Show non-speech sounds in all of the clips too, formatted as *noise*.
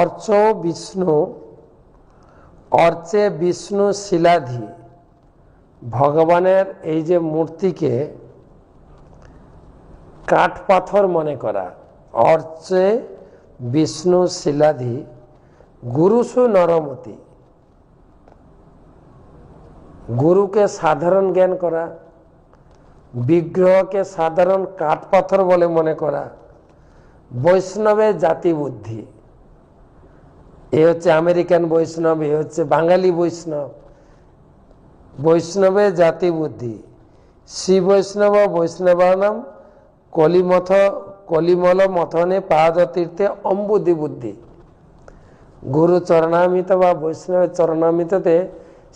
অর্চ বিষ্ণু, অর্চে বিষ্ণু শিলাধি। ভগবানের এই যে মূর্তিকে কাঠ পাথর মনে করা, অর্চে বিষ্ণু শিলাধি গুরুসু নরমতি। গুরুকে সাধারণ জ্ঞান করা, বিগ্রহকে সাধারণ কাঠ পাথর বলে মনে করা বৈষ্ণবের জাতি বুদ্ধি এ হচ্ছে আমেরিকান বৈষ্ণব, এ হচ্ছে বাঙালি বৈষ্ণব। বৈষ্ণবের জাতি বুদ্ধি। শ্রী বৈষ্ণব, বৈষ্ণবানাম, কলিমথ, কলিমল মথনে পাদ তীর্থে অম্বুদি বুদ্ধি। গুরু চরণামিত বা বৈষ্ণবের চরণামিততে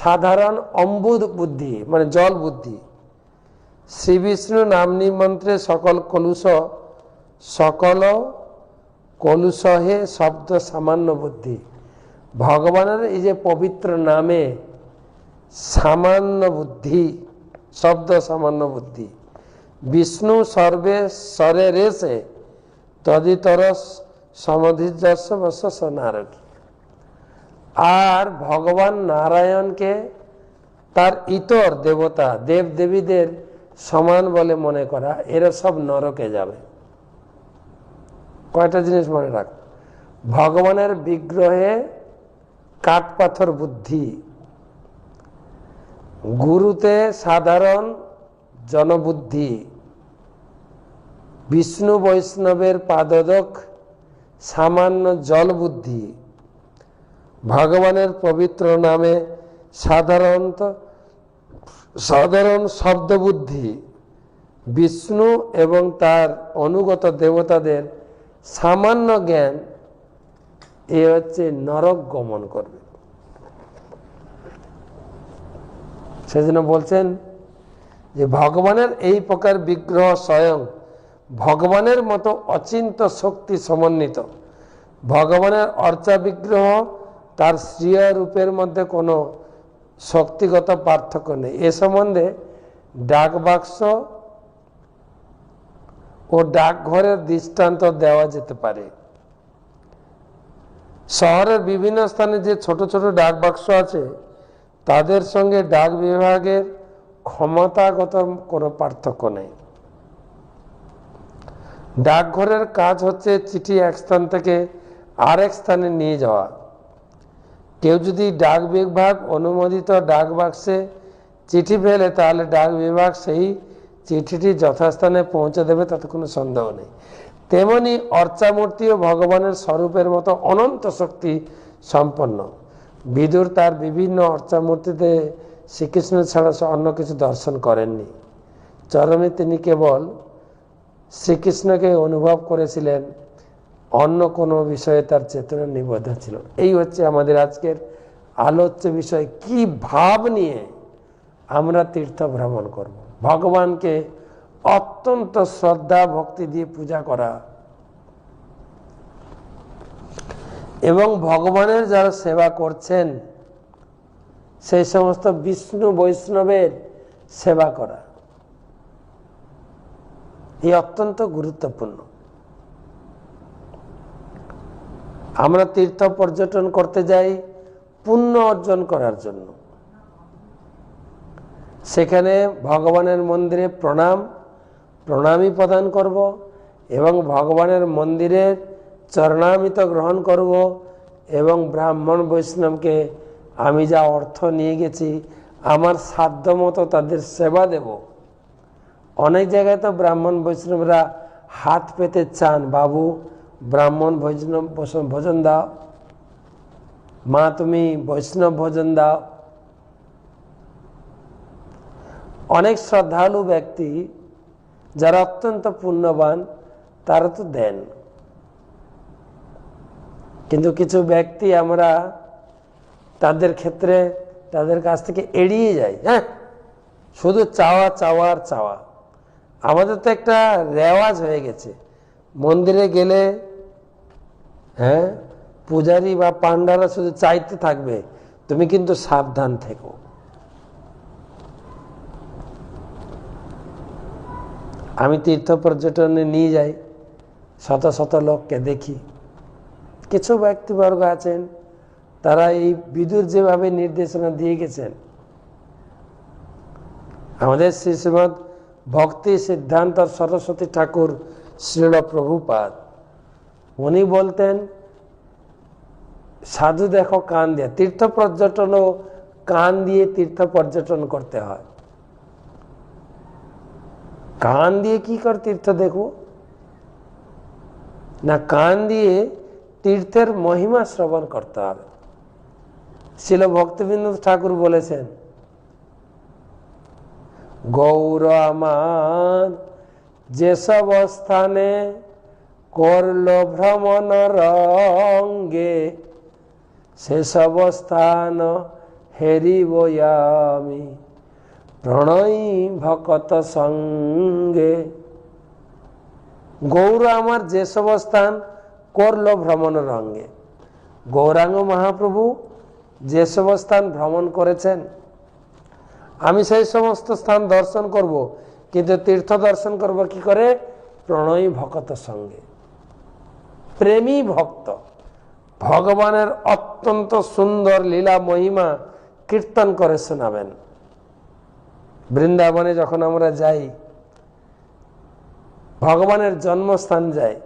সাধারণ অম্বুদ বুদ্ধি মানে জল বুদ্ধি। শ্রী বিষ্ণু নাম নিমন্ত্রে সকল কলুষ, সকল কলুষহে শব্দ সামান্য বুদ্ধি। ভগবানের এই যে পবিত্র নামে সামান্য বুদ্ধি, শব্দ সামান্য বুদ্ধি, বিষ্ণু সর্বে স্বরে রেসে তদিতর সমধিজস্ব বস্য নারকী আর ভগবান নারায়ণকে তার ইতর দেবতা, দেব দেবীদের সমান বলে মনে করা, এরা সব নরকে যাবে। কয়টা জিনিস মনে রাখ? ভগবানের বিগ্রহে কাঠ পাথর বুদ্ধি। গুরুতে সাধারণ জনবুদ্ধি। বিষ্ণু বৈষ্ণবের পাদদক সামান্য জল বুদ্ধি ভগবানের পবিত্র নামে সাধারণত সাধারণ শব্দ বুদ্ধি বিষ্ণু এবং তার অনুগত দেবতাদের সামান্য জ্ঞান এ হচ্ছে নরক গমন করবে। সেজন্য বলছেন যে ভগবানের এই প্রকার বিগ্রহ স্বয়ং ভগবানের মতো অচিন্ত শক্তি সমন্বিত। ভগবানের অর্চা বিগ্রহ তার শ্রীয় রূপের মধ্যে কোনো শক্তিগত পার্থক্য নেই। এ সম্বন্ধে ডাক বাক্স ও ডাকঘরের দৃষ্টান্ত দেওয়া যেতে পারে। শহরের বিভিন্ন স্থানে যে ছোট ছোট ডাক বাক্স আছে, তাদের সঙ্গে ডাক বিভাগের ক্ষমতাগত কোনো পার্থক্য নেই। ডাকঘরের কাজ হচ্ছে চিঠি এক স্থান থেকে আরেক স্থানে নিয়ে যাওয়া। কেউ যদি ডাক বিভাগ অনুমোদিত ডাক বাক্সে চিঠি ফেলে, তাহলে ডাক বিভাগ সেই চিঠিটি যথাস্থানে পৌঁছে দেবে, তাতে কোনো সন্দেহ নেই। তেমনি অর্চামূর্তিও ভগবানের স্বরূপের মতো অনন্ত শক্তি সম্পন্ন। বিদুর তার বিভিন্ন অর্চামূর্তিতে শ্রীকৃষ্ণ ছাড়া অন্য কিছু দর্শন করেননি। চরমে তিনি কেবল শ্রীকৃষ্ণকে অনুভব করেছিলেন, অন্য কোনো বিষয়ে তার চেতনা নিবদ্ধ ছিল। এই হচ্ছে আমাদের আজকের আলোচ্য বিষয়, কি ভাব নিয়ে আমরা তীর্থ ভ্রমণ করব। ভগবানকে অত্যন্ত শ্রদ্ধা, ভক্তি দিয়ে পূজা করা। এবং ভগবানের যারা সেবা করছেন, সেই সমস্ত বিষ্ণু বৈষ্ণবের সেবা করা। এই অত্যন্ত গুরুত্বপূর্ণ। আমরা তীর্থ পর্যটন করতে যাই, পুণ্য অর্জন করার জন্য। সেখানে ভগবানের মন্দিরে প্রণাম প্রণামী প্রদান করব এবং ভগবানের মন্দিরের চরণামিত গ্রহণ করব এবং ব্রাহ্মণ বৈষ্ণবকে আমি যা অর্থ নিয়ে গেছি, আমার সাধ্য মতো তাদের সেবা দেব। অনেক জায়গায় তো ব্রাহ্মণ বৈষ্ণবরা হাত পেতে চান, বাবু, ব্রাহ্মণ বৈষ্ণব ভোজন দাও। মা, তুমি বৈষ্ণব ভোজন দাও। অনেক শ্রদ্ধালু ব্যক্তি যারা অত্যন্ত পুণ্যবান, তারা তো দেন। কিন্তু কিছু ব্যক্তি আমরা তাদের ক্ষেত্রে তাদের কাছ থেকে এড়িয়ে যাই হ্যাঁ? শুধু চাওয়া চাওয়ার চাওয়া। আমাদের তো একটা রেওয়াজ হয়ে গেছে। মন্দিরে গেলে হ্যাঁ পূজারী বা পান্ডারা শুধু চাইতে থাকবে, তুমি কিন্তু সাবধান থেকো। আমি তীর্থ পর্যটনে নিয়ে যাই, শত শত লোককে দেখি। কিছু ব্যক্তিবর্গ আছেন, তারা এই বিদুর যেভাবে নির্দেশনা দিয়ে গেছেন। আমাদের শ্রী শ্রীমদ ভক্তি সিদ্ধান্ত সরস্বতী ঠাকুর শ্রীল প্রভুপাদ। উনি বলতেন, সাধু দেখো কান দিয়ে। তীর্থ পর্যটনও কান দিয়ে তীর্থ পর্যটন করতে হয়। কান দিয়ে কি কর তীর্থ দেখো না কান দিয়ে তীর্থের মহিমা শ্রবণ করতে হবে। শিল ভক্তিবিন্দু ঠাকুর বলেছেন গৌর আমার যেসব স্থানে করল ভ্রমণ রঙ্গে, সেসব স্থান হেরিব আমি। প্রণয়ী ভকত সঙ্গে। গৌর আমার যেসব স্থান, করল ভ্রমণ রঙ্গে। গৌরাঙ্গ মহাপ্রভু যেসব স্থান ভ্রমণ করেছেন, আমি সেই সমস্ত স্থান দর্শন করব, কিন্তু তীর্থ দর্শন করব কি করে? প্রণয়ী ভকত সঙ্গে। প্রেমী ভক্ত, ভগবানের অত্যন্ত সুন্দর লীলা মহিমা কীর্তন করে শোনাবেন। বৃন্দাবনে যখন আমরা যাই, ভগবানের জন্মস্থান যাই,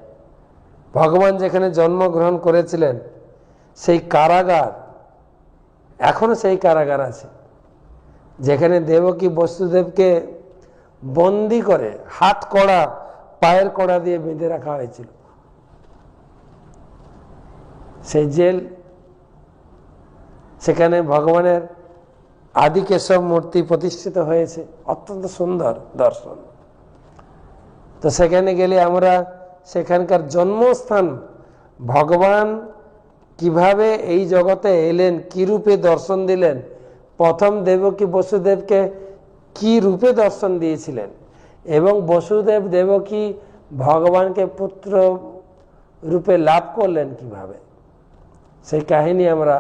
ভগবান যেখানে জন্মগ্রহণ করেছিলেন, সেই কারাগার এখনও সেই কারাগার আছে, যেখানে দেবকী বসুদেবকে বন্দি করে, হাত কড়া, পায়ের কড়া দিয়ে বেঁধে রাখা হয়েছিল। সেই জেল, সেখানে ভগবানের আদি কেশব মূর্তি প্রতিষ্ঠিত হয়েছে। অত্যন্ত সুন্দর দর্শন। তো সেখানে গেলে আমরা সেখানকার জন্মস্থান, ভগবান কীভাবে এই জগতে এলেন, কি রূপে দর্শন দিলেন, প্রথম দেবকী বসুদেবকে কি রূপে দর্শন দিয়েছিলেন এবং বসুদেব দেবকী ভগবানকে পুত্র রূপে লাভ করলেন কীভাবে? সেই কাহিনী আমরা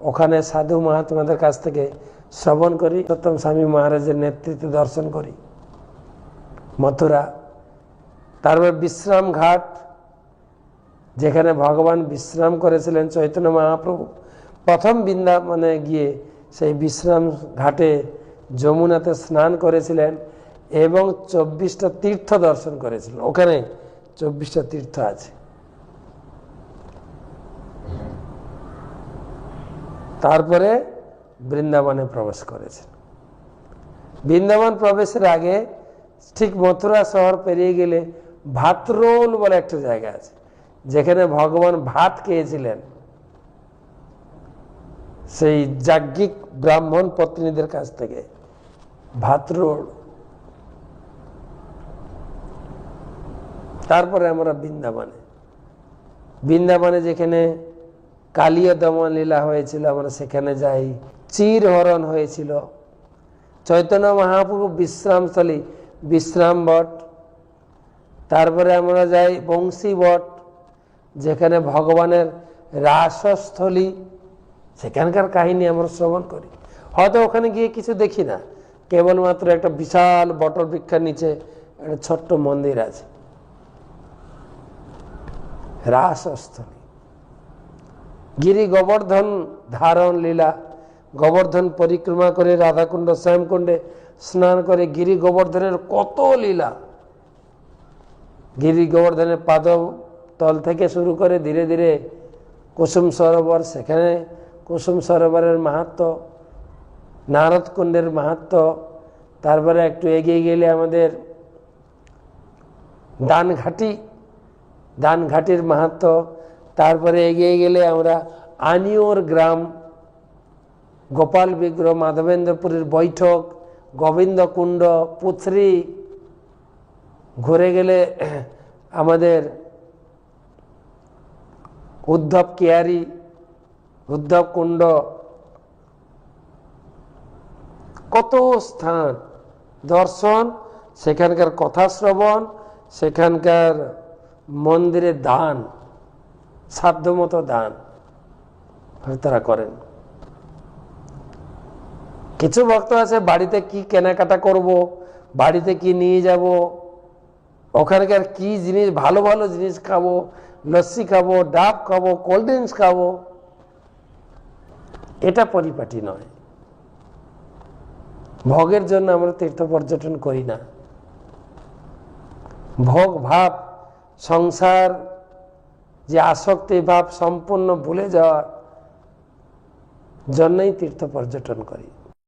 ওখানে সাধু মহাত্মাদের কাছ থেকে শ্রবণ করি সত্যম স্বামী মহারাজের নেতৃত্বে দর্শন করি। মথুরা, তারপর বিশ্রাম ঘাট, যেখানে ভগবান বিশ্রাম করেছিলেন চৈতন্য মহাপ্রভু। প্রথম বৃন্দাবনে গিয়ে সেই বিশ্রাম ঘাটে যমুনাতে স্নান করেছিলেন এবং চব্বিশটা তীর্থ দর্শন করেছিলেন। ওখানে চব্বিশটা তীর্থ আছে। তারপরে বৃন্দাবনে প্রবেশ করেছেন। বৃন্দাবন প্রবেশের আগে ঠিক মথুরা শহর পেরিয়ে গেলে ভাতরোল বলে একটা জায়গা আছে, যেখানে ভগবান ভাত খেয়েছিলেন। সেই যাজ্ঞিক ব্রাহ্মণ পত্নীদের কাছ থেকে ভাতরোল। তারপরে আমরা বৃন্দাবনে বৃন্দাবনে যেখানে কালিয়া দমন লীলা হয়েছিল, আমরা সেখানে যাই। চির হরণ হয়েছিল। চৈতন্য মহাপ্রভু বিশ্রামস্থলী বিশ্রাম বট তারপরে আমরা যাই বংশী বট যেখানে ভগবানের রাসস্থলী। সেখানকার কাহিনী আমরা শ্রবণ করি। হয়তো ওখানে গিয়ে কিছু দেখি না। কেবলমাত্র একটা বিশাল বটল বৃক্ষার নিচে একটা ছোট্ট মন্দির আছে। রাসস্থলী। গিরি গোবর্ধন ধারণ লীলা। গোবর্ধন পরিক্রমা করে রাধাকুণ্ড শ্যামকুণ্ডে স্নান করে গিরি গোবর্ধনের কত লীলা। গিরি গোবর্ধনের পাদ তল থেকে শুরু করে ধীরে ধীরে কুসুম সরোবর, সেখানে কুসুম সরোবরের মাহাত্ম, নারদ কুণ্ডের মাহাত্ম, তারপরে একটু এগিয়ে গেলে আমাদের দানঘাটি, দানঘাটির মাহাত্ম, তারপরে এগিয়ে গেলে আমরা আনিওর গ্রাম গোপাল বিগ্রহ, মাধবেন্দ্রপুরের বৈঠক গোবিন্দকুণ্ড পুথরি ঘুরে গেলে *clears throat* আমাদের উদ্ধব কেয়ারি, উদ্ধব কুণ্ড, কত স্থান? দর্শন, সেখানকার কথা শ্রবণ, সেখানকার মন্দিরে দান, সাধ্যমতো দান। তারা করেন। কিছু ভক্ত আছে, বাড়িতে কি কেনাকাটা করব, বাড়িতে কি নিয়ে যাব, ওখানকার কি জিনিস, ভালো ভালো জিনিস খাব, লস্যি খাব, ডাব খাব, কোল্ড ড্রিঙ্কস খাব, এটা পরিপাটি নয়। ভোগের জন্য আমরা তীর্থ পর্যটন করি না। ভোগ, ভাব, সংসার, যে আসক্তি, ভাব সম্পূর্ণ ভুলে যাওয়ার জন্যই তীর্থ পর্যটন করি।